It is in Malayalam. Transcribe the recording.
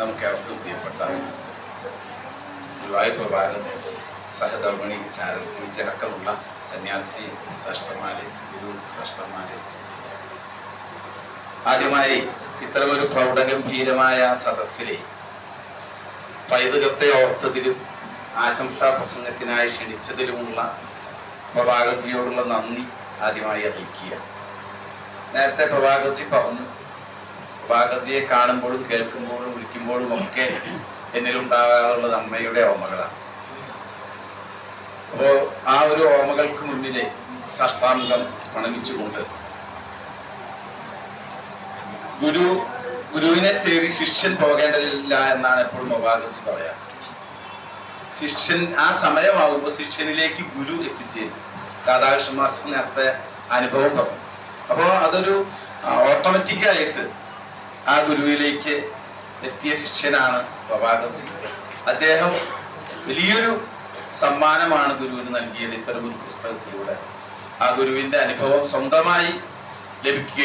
നമുക്ക് അവർക്ക് പ്രിയപ്പെട്ട ഗുരുവായൂർ പ്രഭാകരൻ സഹധർമ്മിണി ചാരൻ പൂജയടക്കമുള്ള സന്യാസി ശ്രേഷ്ഠന്മാരെ ഗുരു ശ്രേഷ്ഠന്മാരെ. ആദ്യമായി ഇത്തരമൊരു പ്രൗഢഗംഭീരമായ സദസ്സിലെ പൈതൃകത്തെ ഓർത്തതിലും ആശംസാ പ്രസംഗത്തിനായി ക്ഷണിച്ചതിലുമുള്ള പ്രഭാകർജിയോടുള്ള നന്ദി ആദ്യമായി അറിയിക്കുക. നേരത്തെ പ്രഭാകർജി പറഞ്ഞു പ്രഭാകർജിയെ കാണുമ്പോഴും കേൾക്കുമ്പോഴും വിളിക്കുമ്പോഴും ഒക്കെ എന്നിലുണ്ടാകാറുള്ളത് അമ്മയുടെ ഓർമ്മകളാണ്. അപ്പോ ആ ഒരു ഓമകൾക്ക് മുന്നിലെ സഷ്ടാംഗം പണമിച്ചുകൊണ്ട് ഗുരു ഗുരുവിനെ തേടി ശിഷ്യൻ പോകേണ്ടതില്ല എന്നാണ് എപ്പോഴും പ്രഭാകർജി പറയാം ശിഷ്യൻ ആ സമയമാകുമ്പോൾ ശിഷ്യനിലേക്ക് ഗുരു എത്തിച്ചേരും. രാധാകൃഷ്ണ അനുഭവം പറഞ്ഞു. അപ്പോൾ അതൊരു ഓട്ടോമാറ്റിക് ആയിട്ട് ആ ഗുരുവിലേക്ക് എത്തിയ ശിഷ്യനാണ് പ്രഭാകർജി അദ്ദേഹം വലിയൊരു സമ്മാനമാണ് ഗുരുവിന് നൽകിയത് ഇത്തരം ഒരു പുസ്തകത്തിലൂടെ. ആ ഗുരുവിന്റെ അനുഭവം സ്വന്തമായി ലഭിക്കുക